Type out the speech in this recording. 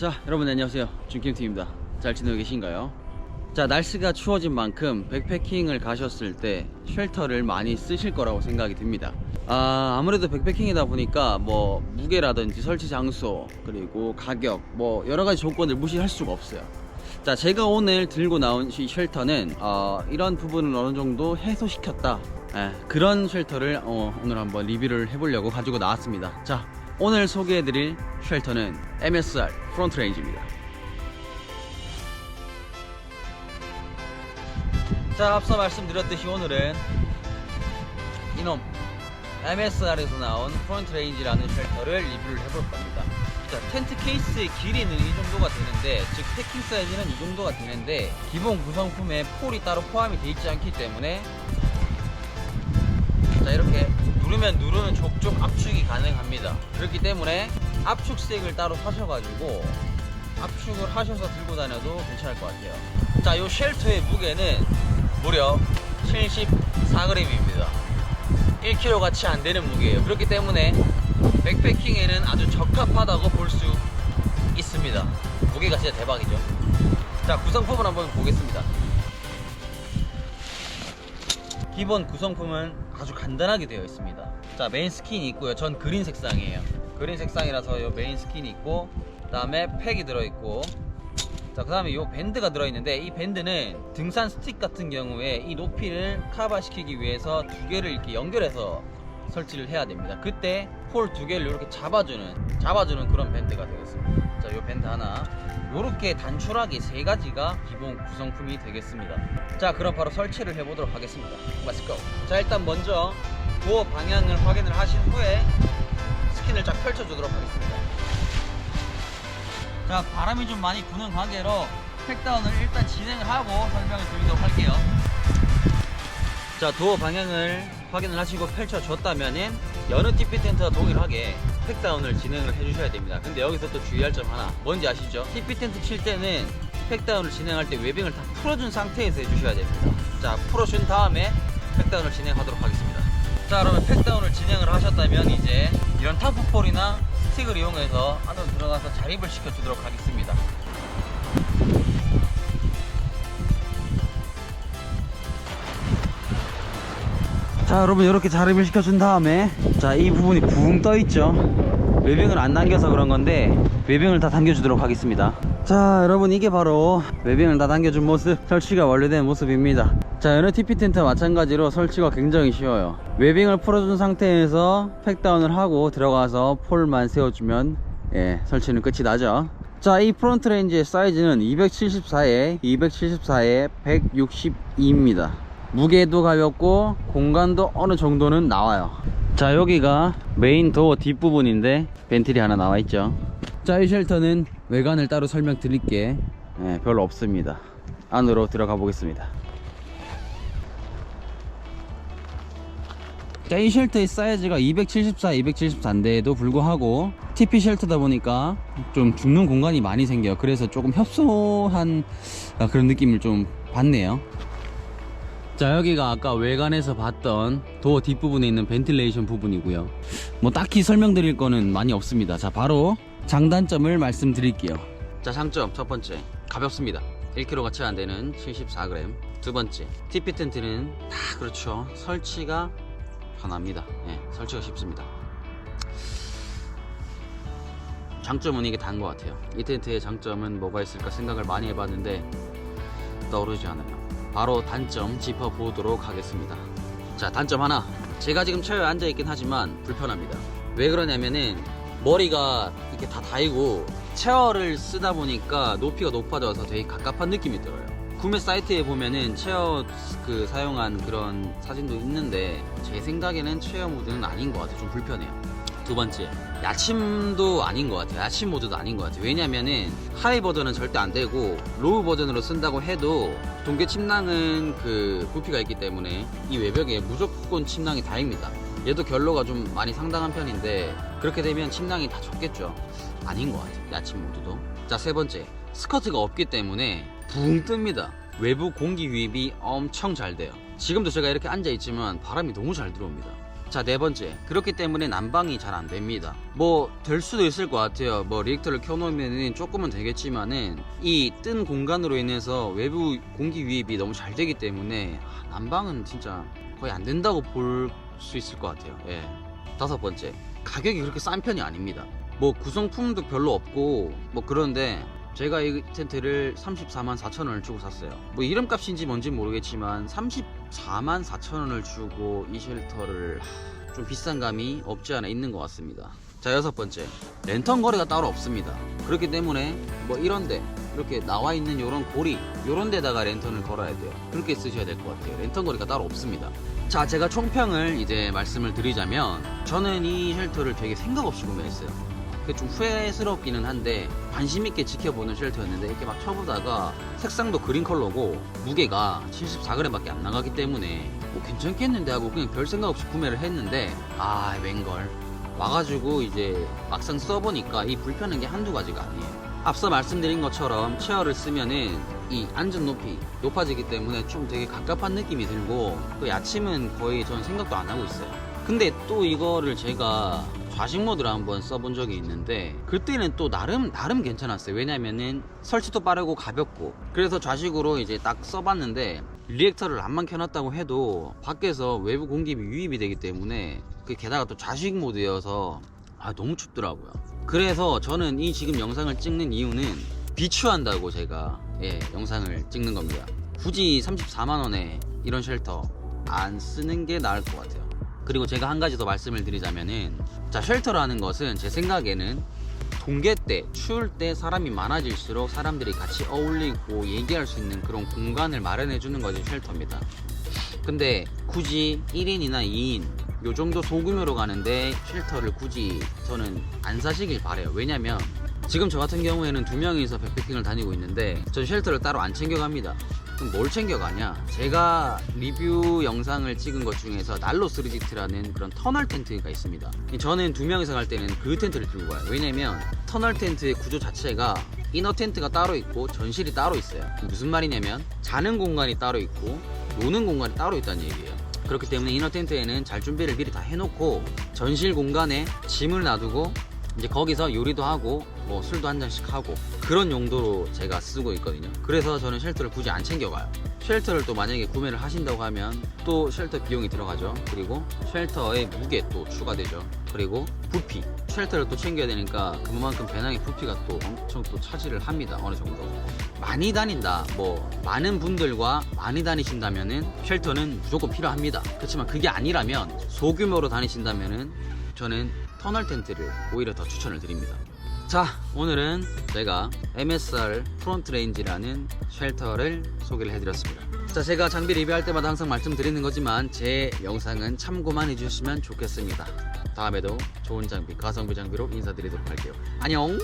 자 여러분 안녕하세요. 준킴팀입니다. 잘 지내고 계신가요? 자 날씨가 추워진 만큼 백패킹을 가셨을 때 쉘터를 많이 쓰실 거라고 생각이 듭니다. 아 아무래도 백패킹이다 보니까 뭐 무게라든지 설치 장소 그리고 가격 뭐 여러가지 조건을 무시할 수가 없어요. 자 제가 오늘 들고 나온 이 쉘터는 어, 이런 부분을 어느 정도 해소시켰다. 예, 그런 쉘터를 어, 오늘 한번 리뷰를 해보려고 가지고 나왔습니다. 자 오늘 소개해드릴 쉘터는 MSR 프론트 레인지입니다. 자 앞서 말씀드렸듯이 오늘은 이놈 MSR에서 나온 프론트 레인지라는 쉘터를 리뷰를 해볼 겁니다. 자, 텐트 케이스의 길이는 이 정도가 되는데 즉 패킹 사이즈는 이 정도가 되는데 기본 구성품에 폴이 따로 포함이 되어 있지 않기 때문에 자 이렇게 누르면 누르는 족족 압축이 가능합니다. 그렇기 때문에 압축색을 따로 사셔가지고 압축을 하셔서 들고 다녀도 괜찮을 것 같아요. 자이 쉘터의 무게는 무려 74g입니다. 1kg가 채안 되는 무게예요. 그렇기 때문에 백패킹에는 아주 적합하다고 볼 수 있습니다. 무게가 진짜 대박이죠. 자 구성품을 한번 보겠습니다. 기본 구성품은 아주 간단하게 되어 있습니다. 자 메인 스킨이 있고요. 전 그린 색상이에요. 그린 색상이라서 요 메인 스킨이 있고 그 다음에 팩이 들어있고. 자 그 다음에 요 밴드가 들어있는데 이 밴드는 등산 스틱 같은 경우에 이 높이를 커버시키기 위해서 두 개를 이렇게 연결해서 설치를 해야 됩니다. 그때 폴 두 개를 이렇게 잡아주는 잡아주는 그런 밴드가 되겠습니다. 자 요 밴드 하나 요렇게 단출하게 세 가지가 기본 구성품이 되겠습니다. 자 그럼 바로 설치를 해보도록 하겠습니다. Let's go. 자 일단 먼저 도어 방향을 확인을 하신 후에 스킨을 쫙 펼쳐주도록 하겠습니다. 자 바람이 좀 많이 부는 관계로 팩다운을 일단 진행을 하고 설명을 드리도록 할게요. 자 도어 방향을 확인을 하시고 펼쳐줬다면 은 여느 TP 텐트와 동일하게 팩다운을 진행을 해주셔야 됩니다. 근데 여기서 또 주의할 점 하나. 뭔지 아시죠? TP 텐트 칠 때는 팩다운을 진행할 때 웨빙을 다 풀어준 상태에서 해주셔야 됩니다. 자 풀어준 다음에 팩다운을 진행하도록 하겠습니다. 자 그러면 팩다운을 진행을 하셨다면 이제 이런 타프폴이나 스틱을 이용해서 안으로 들어가서 자립을 시켜주도록 하겠습니다 자 여러분 이렇게 자립을 시켜준 다음에 자 이 부분이 붕 떠 있죠? 웨빙을 안 당겨서 그런 건데 웨빙을 다 당겨주도록 하겠습니다. 자 여러분 이게 바로 웨빙을 다 당겨준 모습 설치가 완료된 모습입니다. 자 여느 TP 텐트 마찬가지로 설치가 굉장히 쉬워요. 웨빙을 풀어준 상태에서 팩다운을 하고 들어가서 폴만 세워주면 예 설치는 끝이 나죠. 자 이 프론트 레인지의 사이즈는 274에 274에 162입니다 무게도 가볍고 공간도 어느 정도는 나와요. 자 여기가 메인 도어 뒷부분인데 벤틀이 하나 나와 있죠. 자 이 쉘터는 외관을 따로 설명드릴게. 예, 별로 없습니다. 안으로 들어가 보겠습니다. 자, 이 쉘터의 사이즈가 274, 274인데도 불구하고 TP 쉘터다 보니까 좀 죽는 공간이 많이 생겨요. 그래서 조금 협소한 아, 그런 느낌을 좀 받네요. 자, 여기가 아까 외관에서 봤던 도어 뒷부분에 있는 벤틸레이션 부분이고요. 뭐 딱히 설명드릴 거는 많이 없습니다. 자, 바로 장단점을 말씀드릴게요. 자, 장점 첫 번째. 가볍습니다. 1kg가 채 안 되는 74g. 두 번째. TP 텐트는 다 그렇죠. 설치가 편합니다. 예, 설치가 쉽습니다. 장점은 이게 단것 같아요. 이 텐트의 장점은 뭐가 있을까 생각을 많이 해봤는데 떠오르지 않아요. 바로 단점 짚어보도록 하겠습니다. 자, 단점 하나. 제가 지금 체어에 앉아있긴 하지만 불편합니다. 왜 그러냐면은 머리가 이렇게 다 닿이고 체어를 쓰다 보니까 높이가 높아져서 되게 갑갑한 느낌이 들어요. 구매 사이트에 보면은 체어 그 사용한 그런 사진도 있는데 제 생각에는 체어 모드는 아닌 것 같아요. 좀 불편해요. 두 번째, 야침도 아닌 것 같아요. 야침 모드도 아닌 것 같아요. 왜냐면은 하이 버전은 절대 안 되고 로우 버전으로 쓴다고 해도 동계 침낭은 그 부피가 있기 때문에 이 외벽에 무조건 침낭이 다입니다. 얘도 결로가 좀 많이 상당한 편인데 그렇게 되면 침낭이 다 젖겠죠. 아닌 것 같아요. 야침 모드도. 자, 세 번째, 스커트가 없기 때문에 붕 뜹니다. 외부 공기 유입이 엄청 잘 돼요. 지금도 제가 이렇게 앉아 있지만 바람이 너무 잘 들어옵니다. 자, 네 번째. 그렇기 때문에 난방이 잘 안 됩니다. 뭐, 될 수도 있을 것 같아요. 뭐, 리액터를 켜놓으면 조금은 되겠지만은, 이 뜬 공간으로 인해서 외부 공기 유입이 너무 잘 되기 때문에, 아, 난방은 진짜 거의 안 된다고 볼 수 있을 것 같아요. 예. 다섯 번째. 가격이 그렇게 싼 편이 아닙니다. 뭐, 구성품도 별로 없고, 뭐, 그런데, 제가 이 텐트를 34만 4천 원을 주고 샀어요. 뭐 이름값인지 뭔지 모르겠지만 34만 4천 원을 주고 이 쉘터를 하, 좀 비싼 감이 없지 않아 있는 것 같습니다. 자 여섯 번째 랜턴 거리가 따로 없습니다. 그렇기 때문에 뭐 이런데 이렇게 나와 있는 이런 고리 이런 데다가 랜턴을 걸어야 돼요. 그렇게 쓰셔야 될 것 같아요. 랜턴 거리가 따로 없습니다. 자 제가 총평을 이제 말씀을 드리자면 저는 이 쉘터를 되게 생각 없이 구매했어요. 좀 후회스럽기는 한데 관심 있게 지켜보는 쉘터였는데 이렇게 막 쳐보다가 색상도 그린 컬러고 무게가 74g밖에 안 나가기 때문에 뭐 괜찮겠는데 하고 그냥 별 생각 없이 구매를 했는데 아 웬걸. 와가지고 이제 막상 써보니까 이 불편한 게 한두 가지가 아니에요. 앞서 말씀드린 것처럼 체어를 쓰면은 이 앉은 높이 높아지기 때문에 좀 되게 갑갑한 느낌이 들고 또 야침은 거의 전 생각도 안 하고 있어요. 근데 또 이거를 제가 좌식 모드로 한번 써본 적이 있는데 그때는 또 나름 나름 괜찮았어요. 왜냐면은 설치도 빠르고 가볍고. 그래서 좌식으로 이제 딱 써봤는데 리액터를 안만 켜놨다고 해도 밖에서 외부 공기비 유입이 되기 때문에 그 게다가 또 좌식 모드여서 아 너무 춥더라고요. 그래서 저는 이 지금 영상을 찍는 이유는 비추한다고 제가 예 영상을 찍는 겁니다. 굳이 34만원에 이런 쉘터 안 쓰는 게 나을 것 같아요 그리고 제가 한 가지 더 말씀을 드리자면은 자 쉘터라는 것은 제 생각에는 동계 때 추울 때 사람이 많아질수록 사람들이 같이 어울리고 얘기할 수 있는 그런 공간을 마련해 주는 것이 쉘터입니다. 근데 굳이 1인이나 2인 요 정도 소규모로 가는데 쉘터를 굳이 저는 안 사시길 바래요. 왜냐면 지금 저 같은 경우에는 두 명이서 백패킹을 다니고 있는데 전 쉘터를 따로 안 챙겨갑니다 그럼 뭘 챙겨가냐? 제가 리뷰 영상을 찍은 것 중에서 날로 3지트라는 그런 터널 텐트가 있습니다. 저는 두 명이서 갈 때는 그 텐트를 들고 가요. 왜냐면 터널 텐트의 구조 자체가 이너 텐트가 따로 있고 전실이 따로 있어요. 무슨 말이냐면 자는 공간이 따로 있고 노는 공간이 따로 있다는 얘기예요. 그렇기 때문에 이너 텐트에는 잘 준비를 미리 다 해놓고 전실 공간에 짐을 놔두고 이제 거기서 요리도 하고 뭐 술도 한 잔씩 하고 그런 용도로 제가 쓰고 있거든요. 그래서 저는 쉘터를 굳이 안 챙겨가요. 쉘터를 또 만약에 구매를 하신다고 하면 또 쉘터 비용이 들어가죠. 그리고 쉘터의 무게 또 추가되죠. 그리고 부피. 쉘터를 또 챙겨야 되니까 그만큼 배낭의 부피가 또 엄청 또 차지를 합니다. 어느 정도. 많이 다닌다. 뭐 많은 분들과 많이 다니신다면은 쉘터는 무조건 필요합니다. 그렇지만 그게 아니라면 소규모로 다니신다면은 저는 터널 텐트를 오히려 더 추천을 드립니다 자 오늘은 제가 MSR 프론트 레인지라는 쉘터를 소개를 해드렸습니다. 자 제가 장비 리뷰할 때마다 항상 말씀드리는 거지만 제 영상은 참고만 해주시면 좋겠습니다. 다음에도 좋은 장비 가성비 장비로 인사드리도록 할게요. 안녕